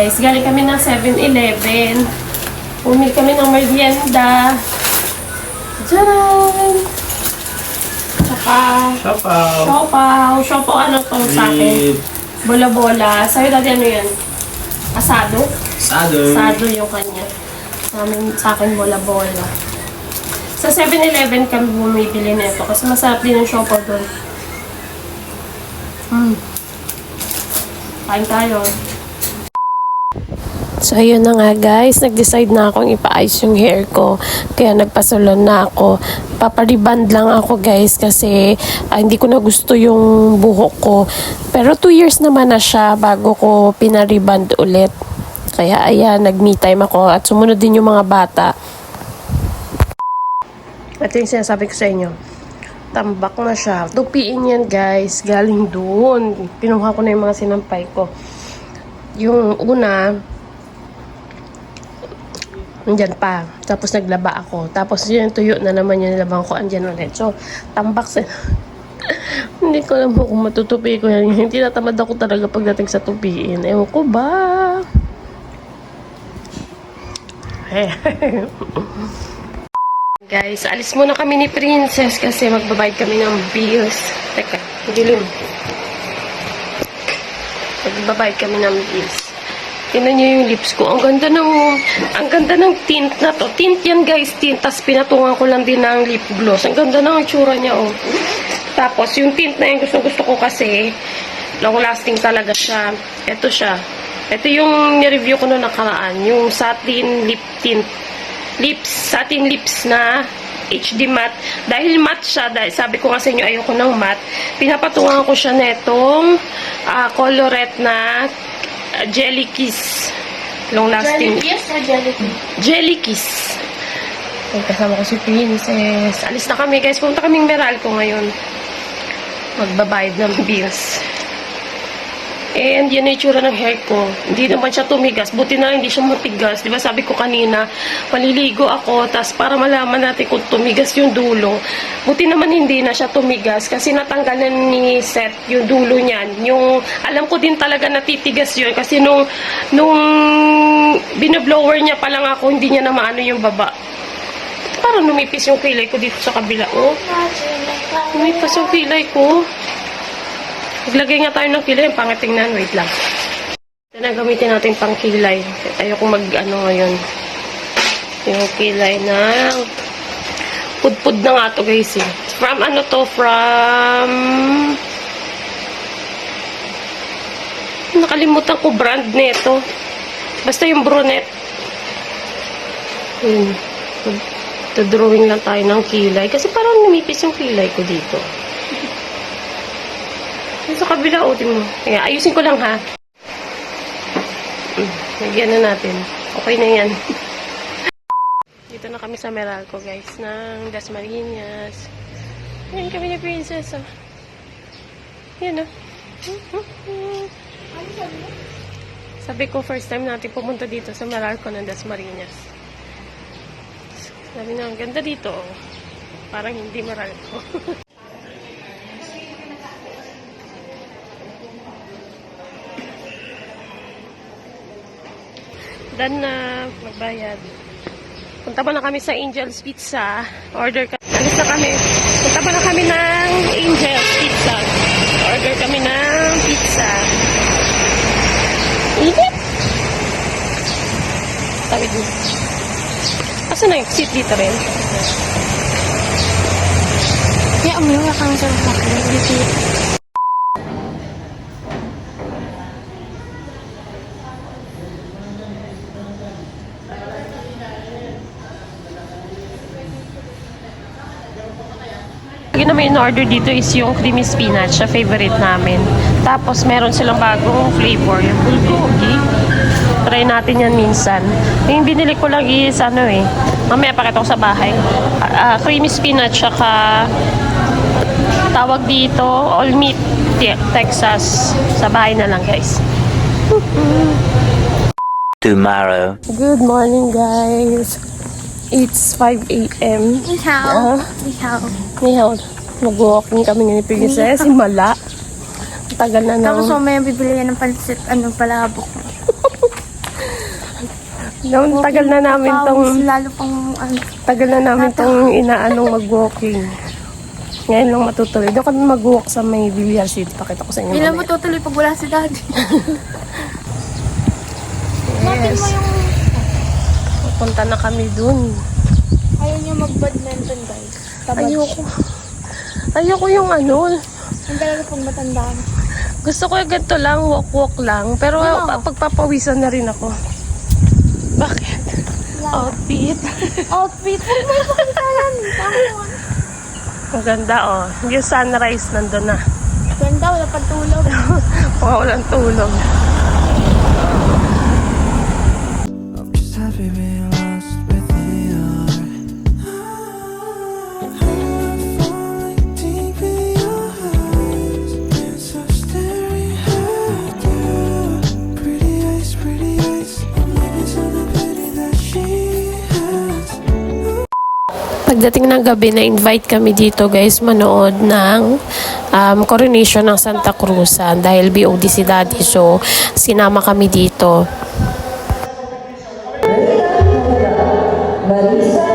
guys. Galing kami ng 7-Eleven. Bumili kami ng merienda. Diyan! Tsaka, Siopaw. siopaw. Siopaw ano to sa akin? Bola-bola. Sa'yo dati ano yan? Asado? sado. Asado yung kanya. Sa, amin, sa akin bola-bola. Sa 7-Eleven kami bumibili nito kasi masarap din ang siopaw doon. Mm. Kain tayo. So, ayun na nga guys. Nag-decide na akong ipaayos yung hair ko. Kaya nagpasalon na ako. Papariband lang ako guys kasi ah, hindi ko na gusto yung buhok ko. Pero 2 years naman na siya bago ko pinariband ulit. Kaya ayan, nag-me time ako at sumunod din yung mga bata. Ito yung sinasabi ko sa inyo. Tambak na siya. Tupiin yan guys. Galing doon. Pinuha ko na yung mga sinampay ko. Yung una, Andyan pa. Tapos naglaba ako. Tapos yun yung tuyo na naman yung nilabang ko. Andyan ulit. So, tambak sa... Hindi ko alam kung matutupi ko yan. Hindi natamad ako talaga pagdating sa tupiin. Ewan ko ba? Guys, alis muna kami ni Princess kasi magbabayad kami ng bills. Teka, dilim. Magbabayad kami ng bills. Tingnan niyo yung lips ko. Ang ganda ng ang ganda ng tint na to. Tint yan guys, tint. Tapos pinatungan ko lang din ng lip gloss. Ang ganda ng itsura niya oh. Tapos yung tint na yung gusto gusto ko kasi long lasting talaga siya. Ito siya. Ito yung ni-review ko noong nakaraan. Yung satin lip tint. Lips, satin lips na HD matte. Dahil matte siya, dahil sabi ko nga sa inyo ayoko ng matte, pinapatungan ko siya netong ah, colorette na Jelly Kiss. Long lasting. Jelly kiss or jelly kiss? Jelly Kiss. Ay, kasama ko si Princess. Alis na kami guys. Punta kaming Meralco ngayon. Magbabayad ng bills. And yun na itsura ng hair ko. Hindi naman siya tumigas. Buti na hindi siya matigas. Di ba sabi ko kanina, maliligo ako. tas para malaman natin kung tumigas yung dulo. Buti naman hindi na siya tumigas. Kasi natanggal na ni Seth yung dulo niyan. Yung, alam ko din talaga natitigas yun. Kasi nung, nung binoblower niya pa lang ako, hindi niya na maano yung baba. Parang lumipis yung kilay ko dito sa kabila. Oh, lumipas yung kilay ko. Maglagay nga tayo ng kilay. Ang pangit tingnan. Wait lang. Ito na gamitin natin pang kilay. Ayoko mag ano ngayon. Yung kilay na pudpud na nga to guys eh. From ano to? From nakalimutan ko brand nito. Basta yung brunette. Yun. drawing lang tayo ng kilay. Kasi parang lumipis yung kilay ko dito. Yung Sa kabila, o, mo. Kaya, ayusin ko lang, ha? Lagyan na natin. Okay na yan. Dito na kami sa Meralco, guys, ng Dasmariñas. Yan kami ni Princess, oh. Yan, oh. Sabi ko, first time natin pumunta dito sa Meralco ng Dasmariñas. Sabi na, ang ganda dito, oh. Parang hindi Meralco. Dan na magbayad. Punta ba na kami sa Angel's Pizza? Order ka. Alis na kami. Punta ba na kami ng Angel's Pizza? Order kami ng pizza. Init! Sabi ko. Asa na yung seat dito rin? Kaya umiwa kang sa sakit. Dito. Na may in-order dito is yung creamy spinach, sa favorite namin. Tapos meron silang bagong flavor, yung bulgogi. Try natin yan minsan. Yung binili ko lang is ano eh, mamaya pakita ko sa bahay. Ah, ah, creamy spinach, saka tawag dito, all meat Te- Texas. Sa bahay na lang guys. tomorrow. Good morning guys. It's 5 a.m. Ni hao. Ni hao. Ngayon, mag-walking kami ni Princess. Mala. Ang Tagal na Tapos nang... mamaya bibili yan ng pansit, ano, palabok. Noon, tagal na namin tong, lalo pang ano. tagal na namin tong inaanong mag-walking. Ngayon lang matutuloy. Doon kami mag-walk sa may Villar City. Pakita ko sa inyo. Bilang mo mamaya. tutuloy pag wala si daddy. Natin mo yung... Pupunta na kami dun. Ayaw niya mag-badminton guys. Tamad Ayoko. siya. Ayoko yung ano. Ang talaga pag matanda. Gusto ko yung ganito lang, walk-walk lang. Pero Ano? pa- pagpapawisan na rin ako. Bakit? Outfit. Outfit. Huwag mo yan. Tama. Ang ganda oh. Yung sunrise nandun na. Ganda, wala pang tulog. Mga walang tulog. I'm just happy being pagdating ng gabi, na-invite kami dito guys manood ng um, coronation ng Santa Cruz ah, dahil BOD si daddy. So, sinama kami dito. Marisa